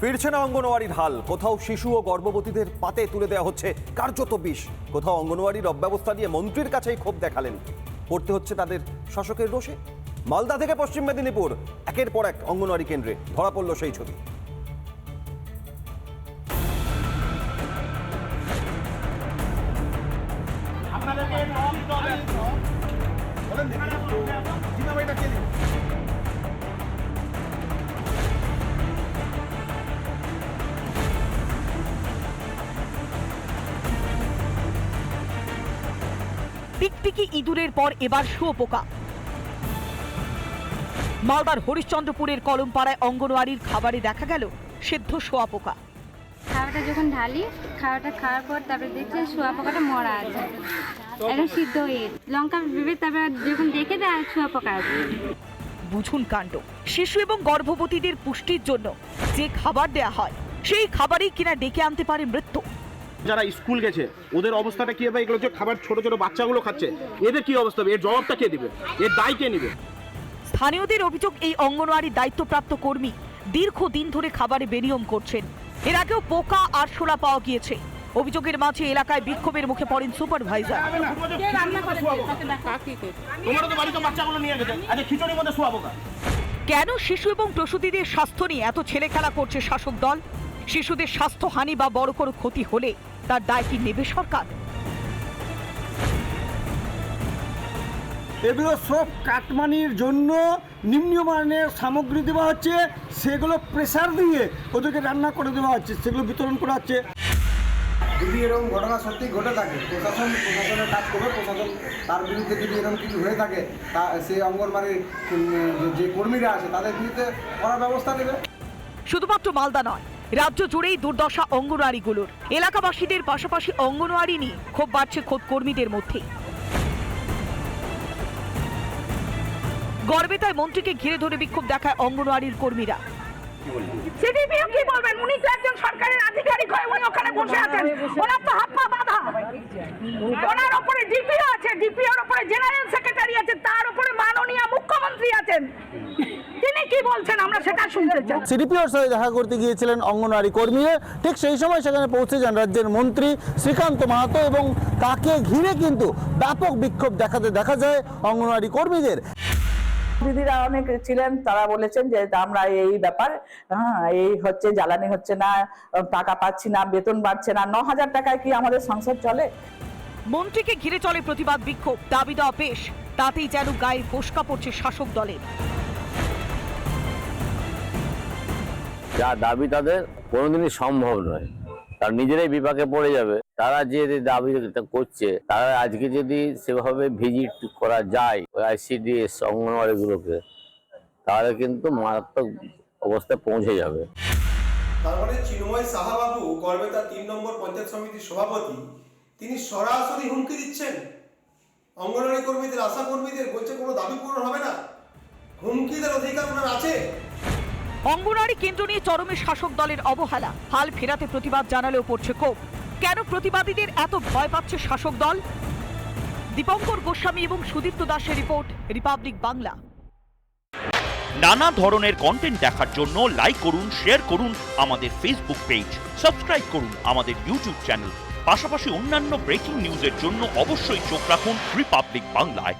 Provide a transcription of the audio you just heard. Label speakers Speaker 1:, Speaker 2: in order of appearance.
Speaker 1: ফিরছে না অঙ্গনওয়াড়ির হাল। কোথাও শিশু ও গর্ভবতীদের পাতে তুলে দেওয়া হচ্ছে কার্যত বিষ। কোথাও অঙ্গনওয়াড়ির অব্যবস্থা নিয়ে মন্ত্রীর কাছেই ক্ষোভ দেখালেন। পড়তে হচ্ছে তাদের শাসকের দোষে মালদা থেকে পশ্চিম মেদিনীপুর, একের পর এক অঙ্গনওয়াড়ি কেন্দ্রে ধরা পড়ল সেই ছবি।
Speaker 2: টিকটিকি ইঁদুরের পর এবার শুয়োপোকা। মালদার হরিশ্চন্দ্রপুরের কলমপাড়ায় অঙ্গনওয়াড়ির খাবারে দেখা গেল সেদ্ধ শোয়াপোকা।
Speaker 3: খাওয়াটা যখন ঢালি খাওয়াটা খাওয়ার পর তারপরে দেখছি শুয়া পোকাটা মরা আছে। একদম সিদ্ধ হয়ে লঙ্কা ভেবে তারপরে যখন দেখে দেয় শুয়া পোকা আছে।
Speaker 2: বুঝুন কাণ্ড শিশু এবং গর্ভবতীদের পুষ্টির জন্য যে খাবার দেয়া হয় সেই খাবারই কিনা ডেকে আনতে পারে মৃত্যু।
Speaker 4: যারা স্কুল গেছে ওদের অবস্থাটা কি হবে? এগুলো যে খাবার ছোট ছোট বাচ্চাগুলো খাচ্ছে। এদের কি অবস্থা হবে? এর জবাবটা কে দিবে? এর দায় কে নিবে?
Speaker 2: স্থানীয়দের অভিযোগ এই অঙ্গনওয়াড়ির দায়িত্বপ্রাপ্ত কর্মী দীর্ঘদিন ধরে খাবারে বেনিয়ম করছেন। এর আগেও পোকা আর শোলা পাওয়া গিয়েছে। অভিযোগের মাঝে এলাকায় বিক্ষোভের মুখে পড়েন সুপারভাইজার।
Speaker 4: আচ্ছা
Speaker 2: কেন শিশু এবং প্রসূতিদের স্বাস্থ্য নিয়ে এত ছেলে খেলা করছে শাসক দল? শিশুদের স্বাস্থ্যহানি বা বড় কোনো ক্ষতি হলে তার দায় কি নেবে সরকার।
Speaker 5: এগুলো সব কাটমানির জন্য নিম্নমানের সামগ্রী দেওয়া হচ্ছে সেগুলো প্রেসার দিয়ে ওদেরকে রান্না করে দেওয়া হচ্ছে সেগুলো বিতরণ করা হচ্ছে।
Speaker 6: যদি এরকম ঘটনা সত্যি ঘটে থাকে প্রশাসন প্রশাসনের কাজ করবে প্রশাসন তার বিরুদ্ধে যদি এরকম কিছু হয়ে থাকে তা সেই অঙ্গনবাড়ির যে কর্মীরা আছে তাদের বিরুদ্ধে করার ব্যবস্থা নেবে।
Speaker 2: শুধুমাত্র মালদা নয় রাজ্য জুড়েই দুর্দশা অঙ্গনওয়াড়িগুলোর এলাকাবাসীদের পাশাপাশি অঙ্গনওয়াড়ি নিয়ে ক্ষোভ বাড়ছে খোদ কর্মীদের মধ্যেই গর্বেতায় মন্ত্রীকে ঘিরে ধরে বিক্ষোভ দেখায় অঙ্গনওয়াড়ির কর্মীরা।
Speaker 7: কি বলবেন? একজন সরকারের আধিকারিক হয়ে ওখানে বসে আছেন। ওনার ওপরে আছে। ওপরে জেনারেল সেক্রেটারি আছে। তার উপরে মাননীয় মুখ্যমন্ত্রী আছেন। তিনি কি বলছেন? আমরা সেটা শুনতে চাই।
Speaker 8: সিডিপিওর সাথে দেখা করতে গিয়েছিলেন অঙ্গনওয়াড়ি কর্মী ঠিক সেই সময় সেখানে পৌঁছে যান রাজ্যের মন্ত্রী শ্রীকান্ত মাহাতো এবং তাকে ঘিরে কিন্তু ব্যাপক বিক্ষোভ দেখাতে দেখা যায় অঙ্গনওয়াড়ি কর্মীদের।
Speaker 9: দিদিরা অনেক ছিলেন তারা বলেছেন যে আমরা এই ব্যাপার হ্যাঁ এই হচ্ছে জ্বালানি হচ্ছে না টাকা পাচ্ছি না বেতন বাড়ছে না ন হাজার টাকায় কি আমাদের সংসার চলে?
Speaker 2: মন্ত্রীকে ঘিরে চলে প্রতিবাদ বিক্ষোভ দাবি দেওয়া পেশ তাতেই যেন গায়ে ফোসকা পড়ছে শাসক দলের।
Speaker 10: যা দাবি তাদের কোনোদিনই সম্ভব নয়। কারণ নিজেরাই বিপাকে পড়ে যাবে। তারা যে দাবি করছে, তারা আজকে যদি সেভাবে ভিজিট করা যায় ওই আইসিডিএস অঙ্গনওয়াড়ি গুলোকে, তাহলে কিন্তু মারাত্মক অবস্থায় পৌঁছে যাবে।
Speaker 11: তারপরে চিন্ময় সাহাবাবু গড়বেতা তিন নম্বর পঞ্চায়েত সমিতির সভাপতি, তিনি সরাসরি হুমকি দিচ্ছেন? অঙ্গনওয়াড়ি কর্মীদের, আশা কর্মীদের বলছে কোনো দাবি পূরণ হবে না? হুমকিদের অধিকার আছে?
Speaker 2: অঙ্গনওয়াড়ি কেন্দ্র নিয়ে চরমে শাসক দলের অবহেলা। হাল ফেরাতে প্রতিবাদ জানালেও পড়ছে ক্ষোভ। কেন প্রতিবাদীদের এত ভয় পাচ্ছে শাসক দল? দীপঙ্কর গোস্বামী এবং সুদীপ্ত দাসের রিপোর্ট, রিপাবলিক বাংলা।
Speaker 12: নানা ধরনের কন্টেন্ট দেখার জন্য লাইক করুন শেয়ার করুন আমাদের ফেসবুক পেজ সাবস্ক্রাইব করুন আমাদের ইউটিউব চ্যানেল পাশাপাশি অন্যান্য ব্রেকিং নিউজের জন্য অবশ্যই চোখ রাখুন রিপাবলিক বাংলায়